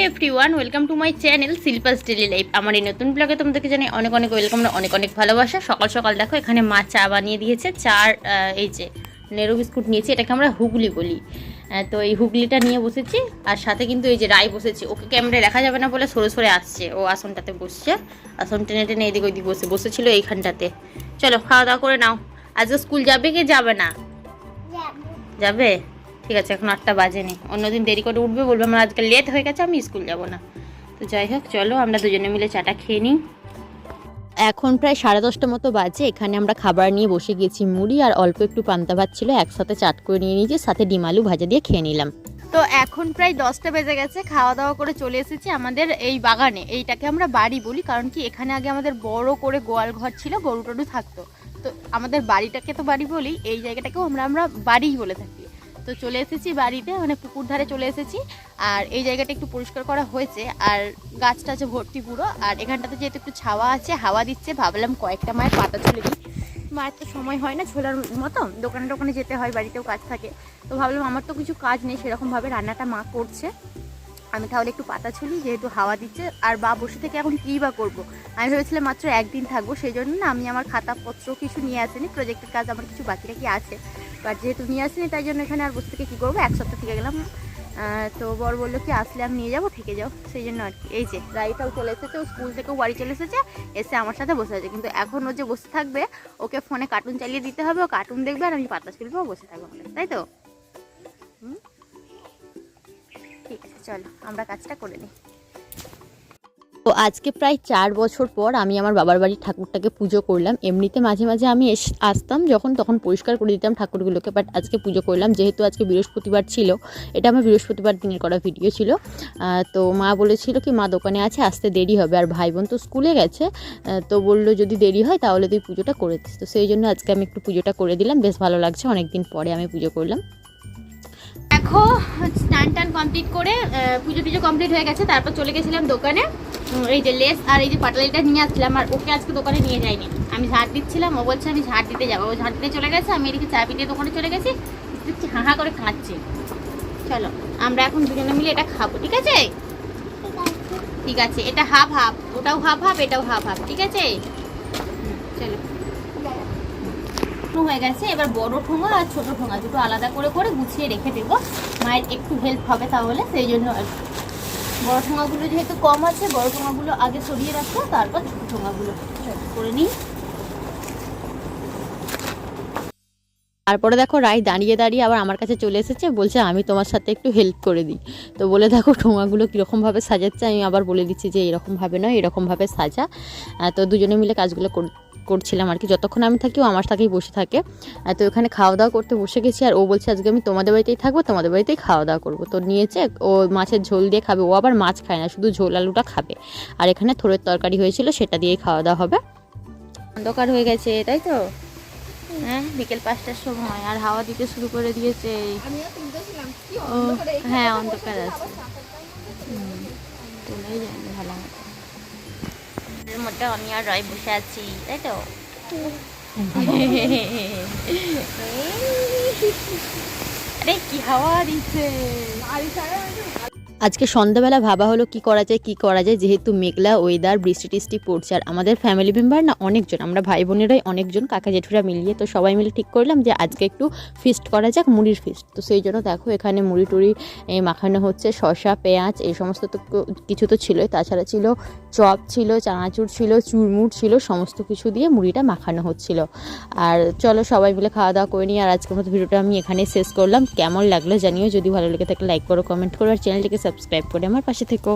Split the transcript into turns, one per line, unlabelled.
Every one welcome to my channel Shilpa's daily life আমার এই নতুন ব্লগে তোমাদেরকে জানাই অনেক অনেক ওয়েলকাম অনেক অনেক ভালোবাসা। সকাল সকাল দেখো এখানে মা চা বানিয়ে দিয়েছে চার এই যে নেরো বিস্কুট নিয়েছি এটাকে আমরা হুগলি বলি। তো এই হুগলিটা নিয়ে বসেছি আর সাথে কিন্তু এই যে রায় বসেছি ওকে ক্যামেরায় দেখা যাবে না বলে সরে সরে আসছে ও আসনটাতে বসছে। আসন টেনে টেনে এদিক ওইদিক বসে বসেছিল এইখানটাতে। চলো খাওয়া দাওয়া করে নাও। আজকে স্কুল যাবে কি যাবে না? যাবে? ঠিক আছে এখন আটটা বাজে বাজেনি। অন্যদিন দেরি করে উঠবে বলবে আমার আজকে লেট হয়ে গেছে আমি স্কুল যাব না। তো যাই হোক চলো আমরা দুজনে মিলে চাটা খেয়ে নিই। এখন প্রায় সাড়ে দশটা মতো বাজে এখানে আমরা খাবার নিয়ে বসে গেছি মুড়ি আর অল্প একটু পান্তা ভাত ছিল একসাথে চাট করে নিয়ে নিয়েছি সাথে ডিম আলু ভাজা দিয়ে খেয়ে নিলাম। তো এখন প্রায় দশটা বেজে গেছে খাওয়া দাওয়া করে চলে এসেছি আমাদের এই বাগানে। এইটাকে আমরা বাড়ি বলি কারণ কি এখানে আগে আমাদের বড় করে গোয়াল ঘর ছিল গরু টরু থাকতো। তো আমাদের বাড়িটাকে তো বাড়ি বলি এই জায়গাটাকেও আমরা আমরা বাড়িই বলে থাকি। তো চলে এসেছি বাড়িতে মানে পুকুর ধারে চলে এসেছি। আর এই জায়গাটা একটু পরিষ্কার করা হয়েছে। আর গাছটা আছে ভর্তি পুরো। আর এখানটাতে যেহেতু একটু ছাওয়া আছে, হাওয়া দিচ্ছে, ভাবলাম কয়েকটা মায়ের পাতা চলে দিই। মায়ের তো সময় হয় না ছোলার মতো, দোকানে দোকানে যেতে হয়, বাড়িতেও কাজ থাকে। তো ভাবলাম আমার তো কিছু কাজ নেই, সেরকমভাবে রান্নাটা মা করছে। আমি তাহলে একটু পাতা ছুলি, যেহেতু হাওয়া দিচ্ছে, আর বা বসে থেকে এখন কী বা করব? আমি ভেবেছিলাম মাত্র একদিন থাকব সেই জন্য না আমি আমার খাতাপত্র কিছু নিয়ে আসিনি প্রজেক্টের কাজ আমার কিছু বাকি রাখি আছে। বাট যেহেতু নিয়ে আসিনি, তাই জন্য এখানে আর বসে থেকে কী করব? এক সপ্তাহ থেকে গেলাম। তো বর বলল কি, আসলে আমি নিয়ে যাব, থেকে যাও। সেই জন্য আর কি। এই যে রাইটাও চলে এসেছে, ও স্কুল থেকেও বাড়ি চলে এসেছে, এসে আমার সাথে বসে আছে। কিন্তু এখন ও যে বসে থাকবে, ওকে ফোনে কার্টুন চালিয়ে দিতে হবে, ও কার্টুন দেখবে, আর আমি পাতা ছুলবো বসে থাকব। তাই তো? চলো, আমরা কাজটা করে নিই। তো আজকে প্রায় চার বছর পর আমি আমার বাবার বাড়ির ঠাকুরটাকে পুজো করলাম। এমনিতে মাঝে মাঝে আমি আসতাম যখন তখন পরিষ্কার করে দিতাম ঠাকুরগুলোকে বাট আজকে পুজো করলাম। যেহেতু আজকে বৃহস্পতিবার ছিল, এটা আমার বৃহস্পতিবার দিনের করা ভিডিও ছিল। তো মা বলেছিল কি, মা দোকানে আছে, আসতে দেরি হবে। আর ভাই বোন তো স্কুলে গেছে তো বলল, যদি দেরি হয় তাহলে তুই পুজোটা করে দিস। তো সেই জন্য আজকে আমি একটু পুজোটা করে দিলাম। বেশ ভালো লাগছে অনেক দিন পরে আমি পুজো করলাম। দেখো স্নান টান কমপ্লিট করে পুজো টুজো কমপ্লিট হয়ে গেছে তারপর চলে গেছিলাম দোকানে। এই যে লেস আর এই যে পাটালিটা নিয়ে আসছিলাম আর ওকে আজকে দোকানে নিয়ে যাইনি। আমি ঝাড় দিচ্ছিলাম ও বলছে আমি ঝাড় দিতে যাব। ও ঝাড় দিতে চলে গেছে আমি এদিকে চা পিটিয়ে দোকানে চলে গেছি দেখছি হাঁ করে কাঁদছে। চলো আমরা এখন দুজনে মিলে এটা খাব ঠিক আছে? ঠিক আছে। এটা হাফ হাফ ওটাও হাফ হাফ এটাও হাফ হাফ ঠিক আছে? চলো। ঠোঙা হয়ে গেছে, এবার বড় ঠোঙা আর ছোট ঠোঙা, দুটো আলাদা করে করে গুছিয়ে রেখে দেবো। মায়ের একটু হেল্প হবে তাহলে, সেই জন্য আর। বড় ঠোঙাগুলো যেহেতু কম আছে, বড় ঠোঙাগুলো আগে সরিয়ে রাখব, তারপর ছোট ঠোঙাগুলো করে নিই। তারপরে দেখো রায় দাঁড়িয়ে দাঁড়িয়ে আবার আমার কাছে চলে এসেছে, বলছে আমি তোমার সাথে একটু হেল্প করে দিই। তো বলে দেখো ঠোঙাগুলো কীরকমভাবে সাজাচ্ছে, আমি আবার বলে দিচ্ছি যে এরকমভাবে নয়, এরকমভাবে সাজা। তো দুজনে মিলে কাজগুলো করছিলাম আর কি। যতক্ষণ আমি থাকি ও আমার সাথেই বসে থাকে। তো ওখানে খাওয়া দাওয়া করতে বসে গেছি আর ও বলছে আজকে আমি তোমাদের বাড়িতেই থাকব তোমাদের বাড়িতেই খাওয়া দাওয়া করব। তো নিয়েছে ও মাছের ঝোল দিয়ে খাবে। ও আবার মাছ খায় না শুধু ঝোল আলুটা খাবে। আর এখানে থোড়ের তরকারি হয়েছিল সেটা দিয়েই খাওয়া দাওয়া হবে। অন্ধকার হয়ে গেছে তাই তো? হ্যাঁ বিকেল পাঁচটার সময় আর হাওয়া দিতে শুরু করে দিয়েছে হ্যাঁ অন্ধকার আছে। চলেই যায় ভালো মতো আমি আর রয় বসে আছি তাই তো? আরে কি হাওয়া দিচ্ছে। আজকে সন্ধ্যাবেলা ভাবা হলো কি করা যায়, কি করা যায়। যেহেতু মেঘলা ওয়েদার বৃষ্টি টিষ্টি পড়ছে, আর আমাদের ফ্যামিলি মেম্বার না অনেকজন, আমরা ভাই বোনেরাই অনেকজন, কাকা জেঠুরা মিলিয়ে, তো সবাই মিলে ঠিক করলাম যে আজকে একটু ফিস্ট করা যাক, মুড়ির ফিস্ট তো সেই জন্য দেখো এখানে মুড়ি টুড়ি মাখানো হচ্ছে, শসা, পেঁয়াজ, এই সমস্ত তো কিছু তো ছিলই। তাছাড়া ছিল চপ ছিল, চানাচুর ছিল, চুরমুর ছিল, সমস্ত কিছু দিয়ে মুড়িটা মাখানো হচ্ছিল। আর চলো সবাই মিলে খাওয়া দাওয়া করে নিই আর আজকের মতো ভিডিওটা আমি এখানে শেষ করলাম। কেমন লাগল জানিও, যদি ভালো লেগে থাকে লাইক করো কমেন্ট করো, আর চ্যানেলটিকে সাবস্ক্রাইব করে আমার পাশে থেকো।